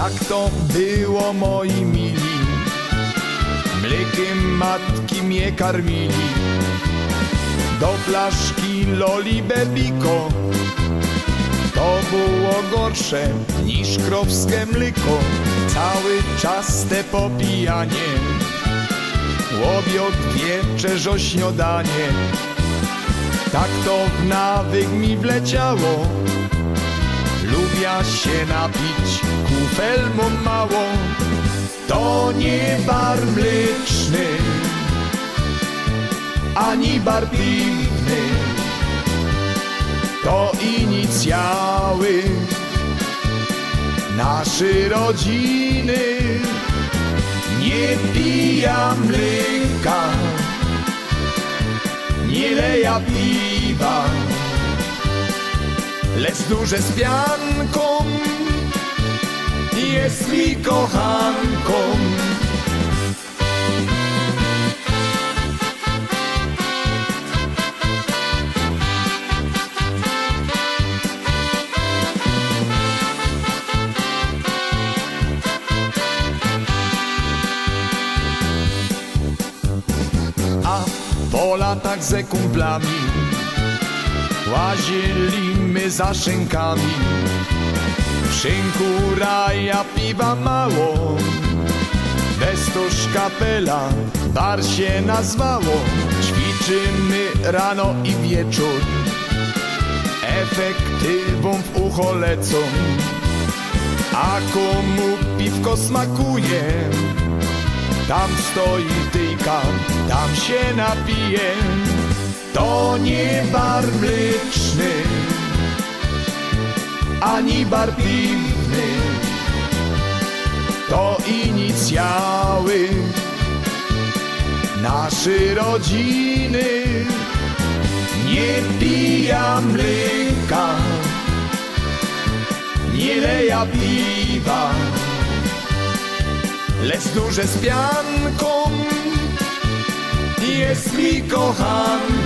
Tak to było moi mili. Mlekiem matki mnie karmili. Do flaszki Loli Bebiko. To było gorsze niż krowskie mleko. Cały czas te popijanie. Łobiot wieczerz o śniadanie Tak to w nawyk mi wleciało się napić, kufel mu mało. To nie bar mleczny Ani bar piwny. To inicjały Naszej rodziny. Nie pija mleka Nie leja piwa Lecz duże z pianką Jest mi kochanką. A po latach ze kumplami Łaziliśmy za szynkami. Szynku raja piwa mało. Bez to szkapela bar się nazwało Ćwiczymy rano i wieczór. Efektywom w ucho lecą. A komu piwko smakuje? Tam stoi tyjka, tam się napije. To nie bar Ani bar piwny To inicjały Naszej rodziny. Nie pija mleka Nie leja piwa Lecz duże z pianką. Jest mi kochanką